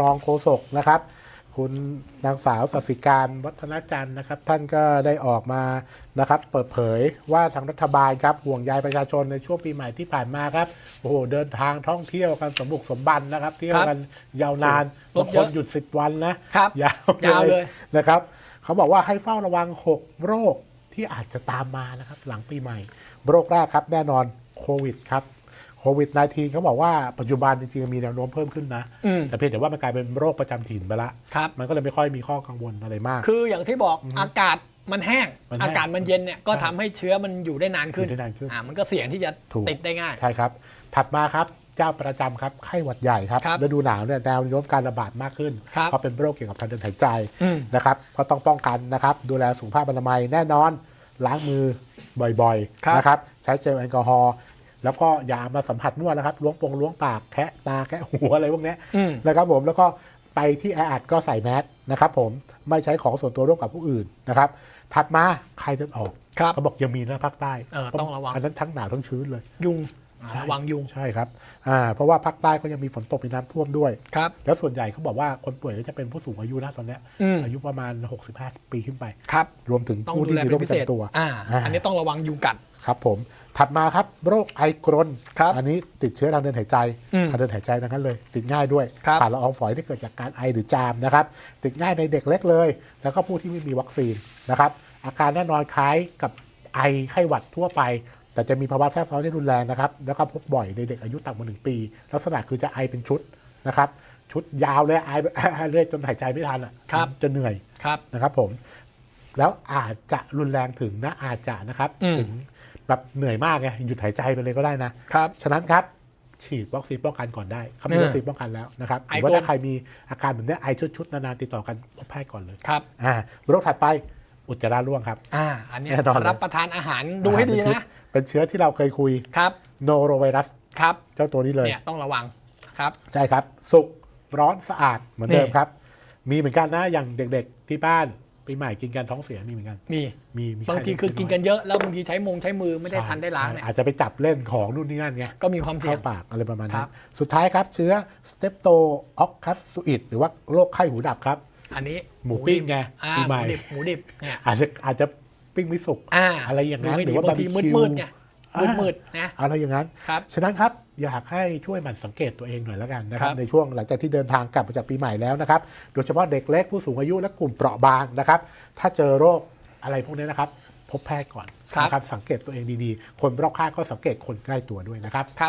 รองโฆษกนะครับ คุณนางสาวสสิการวัฒนจันทร์นะครับ ท่านก็ได้ออกมานะครับ เปิดเผยว่าทางรัฐบาลครับห่วงใยประชาชนในช่วงปีใหม่ที่ผ่านมาครับโอ้โหเดินทางท่องเที่ยวกันสมบุกสมบันนะครับ เที่ยวกันยาวนานรถบางเยคอะนหยุด10วันนะครับยาวยาวเลยนะครับเขาบอกว่าให้เฝ้าระวัง 6 โรคที่อาจจะตามมานะครับ หลังปีใหม่ โรคแรกครับแน่นอนโควิดครับโค วิด -19 เขาบอกว่าปัจจุบันจริงๆ มีแนวโน้มเพิ่มขึ้นนะ อืม แต่เพียงแต่ว่ามันกลายเป็นโรคประจำถิ่นไปละ ครับ มันก็เลยไม่ค่อยมีข้อกังวลอะไรมาก คืออย่างที่บอกอากาศมันแห้ง มันแห้งอากาศมันเย็นเนี่ยก็ใช่ทำให้เชื้อมันอยู่ได้นานขึ้นอยู่ได้นานขึ้นอ่ามันก็เสี่ยงที่จะถูก ติดได้ง่าย ใช่ครับ ถัดมาครับเจ้าประจำครับไข้หวัดใหญ่ครับครับฤดูหนาวเนี่ยแนวโน้มการระบาดมากขึ้นครับเพราะเป็นโรคเกี่ยวกับทางเดินหายใจอืม นะครับก็ต้องป้องกันนะครับ ดูแลสุขภาพอนามัยแน่นอน ล้างมือบ่อยครับ ๆนะครับใช้เจลแอลกอฮอล์ แล้วก็อย่ามาสัมผัสนวดนะครับล้วงปงล้วงปากแคะตาแคะหัวอะไรพวกเนี้ยอืมนะครับผมแล้วก็ไปที่แออัดก็ใส่แมสนะครับผมไม่ใช้ของส่วนตัวร่วมกับผู้อื่นนะครับถัดมาใครเดินออกครับเขาบอกยังมีนะภาคใต้เออต้องระวังอันนั้นทั้งหนาวทั้งชื้นเลย ยุงใช่ระวังยุงใช่ครับอ่าเพราะว่าภาคใต้ก็ยังมีฝนตกมีน้ำท่วมด้วยครับแล้วส่วนใหญ่เขาบอกว่าคนป่วยก็จะเป็นผู้สูงอายุนะตอนเนี้ยอืมอายุประมาณ 65 ปีขึ้นไปครับรวมถึงต้องผู้ดูที่แลมีโรเป็คนประพิเศษจำตัวอ่าอ่าอันนี้ต้องระวังยุงกัด ครับผมถัดมาครับโรคไอกรนครับอันนี้ติดเชื้อทางเดินหายใจอืมทางเดินหายใจทั้งนั้นเลย ติดง่ายด้วยครับผ่านละอองฝอยที่เกิดจากการไอหรือจามนะครับ ติดง่ายในเด็กเล็กเลย แล้วก็ผู้ที่ไม่มีวัคซีนนะครับ อาการแน่นอนคล้ายกับไอไข้หวัดทั่วไป แต่จะมีภาวะแทรกซ้อนที่รุนแรงนะครับ แล้วก็พบบ่อยในเด็กอายุต่ำกว่าหนึ่งปี ลักษณะคือจะไอเป็นชุดนะครับชุดยาวเลยไอเรื่อยจนหายใจไม่ทันอะครับจะเหนื่อยครับนะครับผม แล้วอาจจะรุนแรงถึงนะอาจจะนะครับอืมถึงแบบเหนื่อยมากไงหยุดหายใจไปเลยก็ได้นะครับฉะนั้นครับฉีดวัคซีนป้องกันก่อนได้เขามีเออวัคซีนป้องกันแล้วนะครับหไอรือว่าโอมถ้าใครมีอาการแบบเนี้ยไอชุดๆนานๆติดต่อกันพบแพทย์ก่อนเลยครับอ่าโรคถัดไปอุจจาระร่วงครับอ่าอันเนี้ยแน่นอนเลยรับประทานอาหารดูให้ดีอาารเป็พิษนะเป็นเชื้อที่เราเคยคุยครับโนโรไวรัสครับเจ้าตัวนี้เลยเนี่ยต้องระวังครับใช่ครับ สุกร้อนสะอาดเหมือนเดิมนี่ครับ มีเหมือนกันนะอย่างเด็กๆที่บ้าน ปีใหม่กินกันท้องเสียมีเหมือนกันมีมีมีบางทีไข้คือกินกันเยอะแล้วบางทีใช้มงใช้มือไม่ได้ใช่ทันได้ล้างเนี่ยใช่อาจจะไปจับเล่นของนู่นนี่นั่นไงก็มีความเสี่เข้ายงปากอะไรประมาณคนั้รันบสุดท้ายครับ เชื้อสเตปโตออกคัสซูอิดหรือว่าโรคไข้หูดับครับ อันนี้หมูปิ้งไงอ่าปีหใหม่มูดิบหมูดิบเนี่ยอาจจะอาจจะปิ้งไม่สุกอ่าอะไรอย่างนั้นดูไม่หรืดีอว่าบางทีบาร์บีคิวมืดๆไงอ่า มืดๆนะอะไรอย่างนั้น ครับ ฉะนั้นครับอยากให้ช่วยหมั่นสังเกตตัวเองหน่อยแล้วกันนะครับ ครับในช่วงหลังจากที่เดินทางกลับมาจากปีใหม่แล้วนะครับ โดยเฉพาะเด็กเล็กผู้สูงอายุและกลุ่มเปราะบางนะครับ ถ้าเจอโรคอะไรพวกนี้นะครับ พบแพทย์ก่อนครับ นะครับสังเกตตัวเองดีๆ คนรอบข้างก็สังเกตคนใกล้ตัวด้วยนะครับ ครับ